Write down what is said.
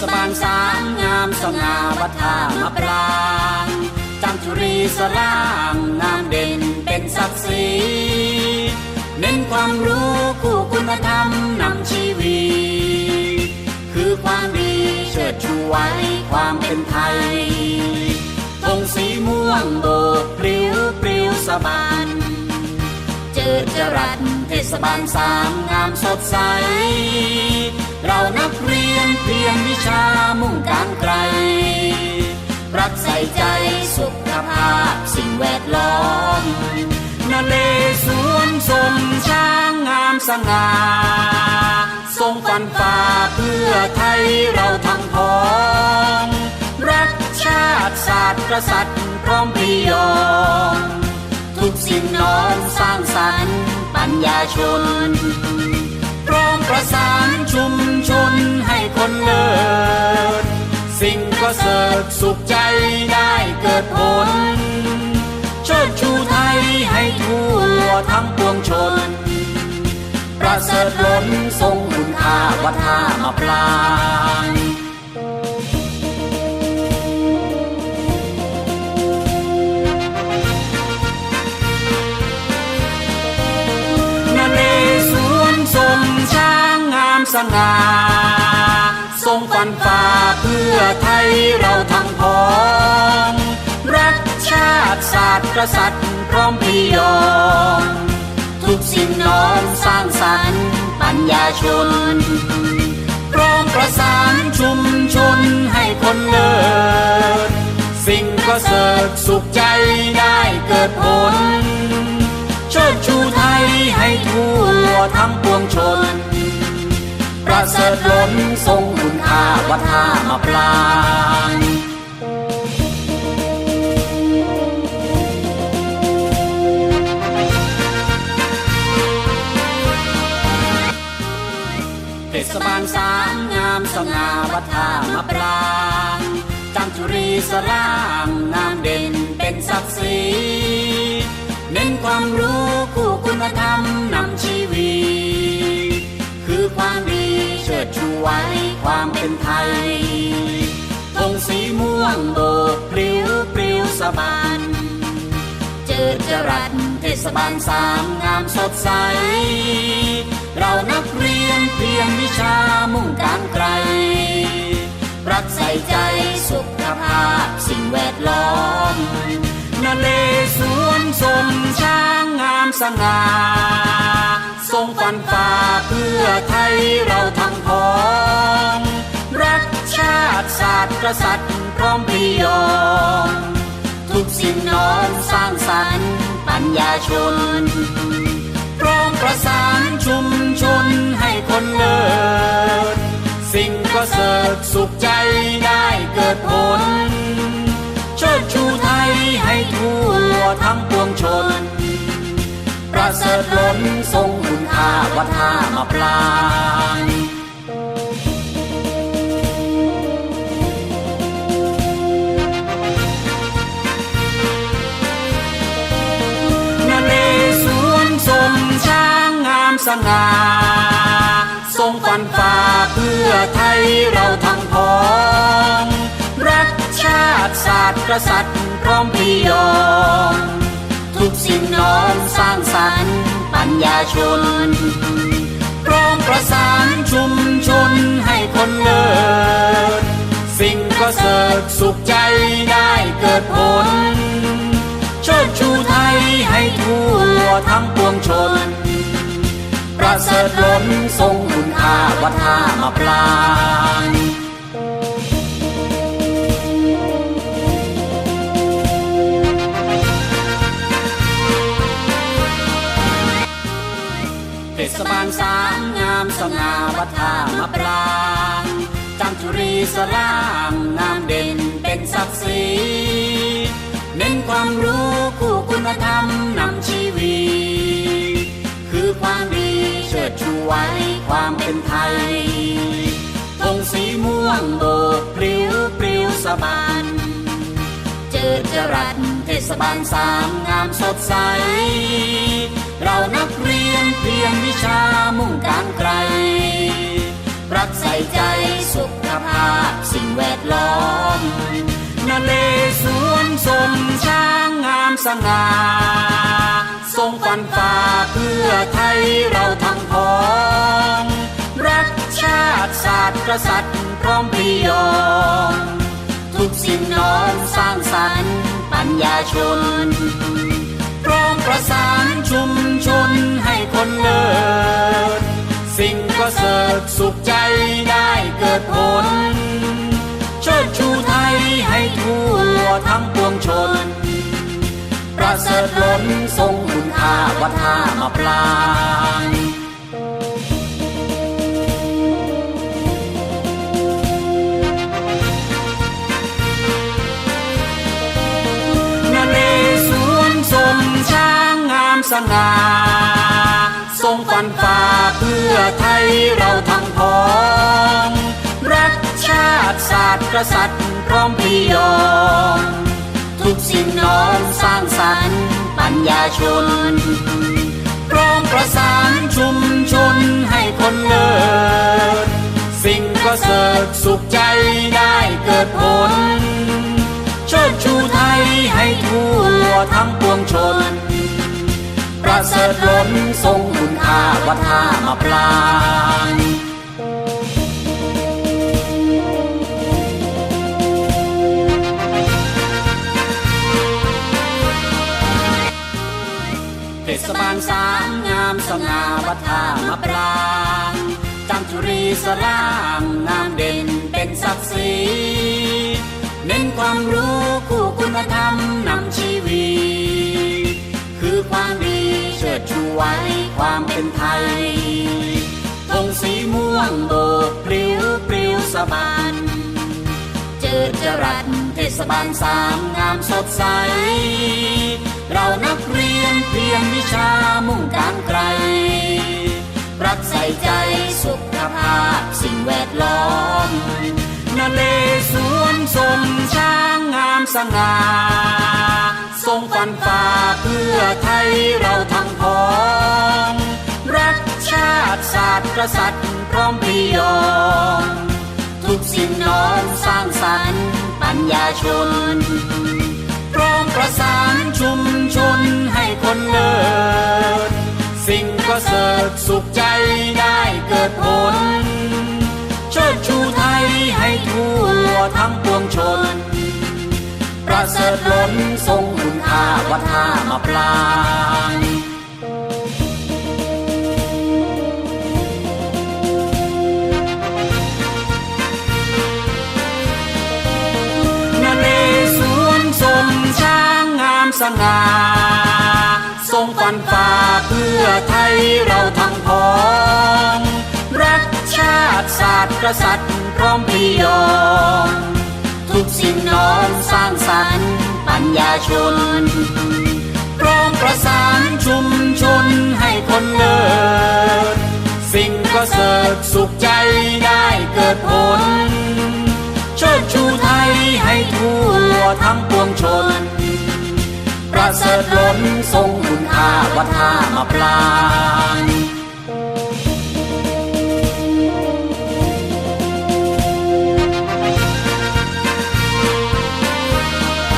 ศบาลสามงามสง่าวัฒนมาปรางจำจุรีสร่างงามเด่นเป็นศักดิ์ศรีเน้นความรู้คู่คุณธรรมนำชีวีคือความดีเชิดชูไว้ความเป็นไทยธงสีม่วงโบกปลิวปลิวสะบันเจิดจรัสเทศบาลสามงามสดใส เรานักเรียนเพียงวิชามุ่งการไกล รักใส่ใจสุขภาพสิ่งแวดล้อมนาเลสวนสมช้างงามสง่าทรงฟันฝ่าเพื่อไทยเราทั้งพ้องรักชาติศาสตร์กษัตริย์พร้อมพรียอมทุกสิ่งน้อมสร้างสรรค์ปัญญาชน ชุมชนให้คนเลิศ สิ่งประเสริฐสุขใจได้เกิดผล เชิดชูไทยให้ทั่วทั้งปวงชน ประเสริฐล้นทรงคุณค่าวัฒนมาปรมปลา สง่าทรงฟันฝ่าเพื่อไทยเราทั้งพ้องรักชาติศาสตร์กษัตริย์พร้อมพรียอมทุกสิ่งน้อมสร้างสรรค์ปัญญาชนพร้อมประสานชุมชนให้คนเลิศสิ่งประเสริฐสุขใจได้เกิดผล เสริฐล้นทรงคุณค่าวัฒนมาปรางเทศบาลสามงามสง่าวัฒนมาปรางจำจุรีสร่างงามเด่นเป็นศักดิ์ศรีเน้นความรู้คู่คุณธรรมน ไว้ความเป็นไทยธงสีม่วงโบกปลิวปลิวสะบันเจิดจรัสเทศบาลสามงามสดใส เรานักเรียนเพียงวิชามุ่งการไกล รักใส่ใจสุขภาพสิ่งแวดล้อมนาเลสวนสมช้างงามสง่า ทรงฟันฝ่าเพื่อไทยเราทั้งพ้อง รักชาติศาสตร์กษัตริย์พร้อมพรียอมทุกสิ่งน้อมสร้างสรรค์ปัญญาชน พร้อมประสานชุมชนให้คนเลิศสิ่งประเสริฐสุขใจได้เกิดผล ประเสริฐล้นทรงคุณค่าวัฒนมาปรางนาเลสวนทรงช้างงามสง่าทรงฟันฝ่าเพื่อไทยเราทั้งพ้องรักชาติศาสตร์กษัตริย์พร้อมพรียอมางสรรค์ปัญญาชนพร้อมประสานชุมชนให้คนเลิศ สิ่งประเสริฐสุขใจได้เกิดผลเชิดชูไทยให้ทั่วทั้งปวงชน ประเสริฐล้นทรงคุณค่าวัฒนมาปราง ศบาลสามงามสง่าวัฒนมาปรางจำจุรีสร่างงามเด่นเป็นศักดิ์ศรีเน้นความรู้คู่คุณธรรมนำชีวีคือความดีเชิดชูไว้ความเป็นไทยธงสีม่วงโบกปลิวปลิวสะบันเจิดจรัสเทศบาลสามงามสดใส สง่าทรงฟันฝ่าเพื่อไทยเราทั้งพ้อง รักชาติศาสตร์กษัตริย์พร้อมพรียอมทุกสิ่งน้อมสร้างสรรค์ปัญญาชน พร้อมประสานชุมชนให้คนเลิศ สิ่งประเสริฐสุขใจได้เกิดผลเชิดชูไทยให้ทั่วทั้งปวงชน ประเสริฐล้นทรงคุณค่าวัฒามาปลางนาเลสวนทรงช้างงามสง่าทรงฟันฝ่าเพื่อไทยเราทั้งพ้องรักชาติศาสตร์กษัตริย์พร้อมพรียอมุกสิ่งน้อมสร้างสรรค์ปัญญาชนพร้อมประสานชุมชนให้คนเลิศสิ่งประเสริฐสุขใจได้เกิดผล เชิดชูไทยให้ทั่วทั้งปวงชน ประเสริฐล้นทรงคุณค่าวัฒามาปลาง ศบาลสามงามสง่าวัฒามาปรางจันจุรีสร่างงามเด่นเป็นศักดิ์ศรีเน้นความรู้คู่คุณธรรมนำชีวีคือความดีเชิดชูไว้ความเป็นไทยธงสีม่วงโบกปลิวปลิวสบันเจิดจรัสเทศบาลสามงามสดใส เรานักเรียน ยรวิชามุ่งการไกลรักใส่ใจสุขภาพสิ่งแวดล้อมนาเลสวนทรงช้างงามสง่าทรงฟันฝ่าเพื่อไทยเราทั้งพ้องรักชาติศาสตร์กษัตริย์พร้อมพรียอมทุกสิ่งน้อมสร้างสรรค์ปัญญาชน สานชุมชนให้คนเลิศสิ่งประเสริฐสุขใจได้เกิดผล เชิดชูไทยให้ทั่วทั้งปวงชน ประเสริฐล้นทรงคุณค่าวัฒามาปลาง สง่าทรงฟันฝ่าเพื่อไทยเราทั้งพ้องรักชาติศาสตร์กษัตริย์พร้อมพรียอมทุกสิ่งน้อมสร้างสรรค์ปัญญาชนพร้อมประสานชุมชนให้คนเลิศสิ่งประเสริฐสุขใจได้เกิดผลเชิดชูไทย เสด็จล้นทรงคุณค่าวัฒามาปลาง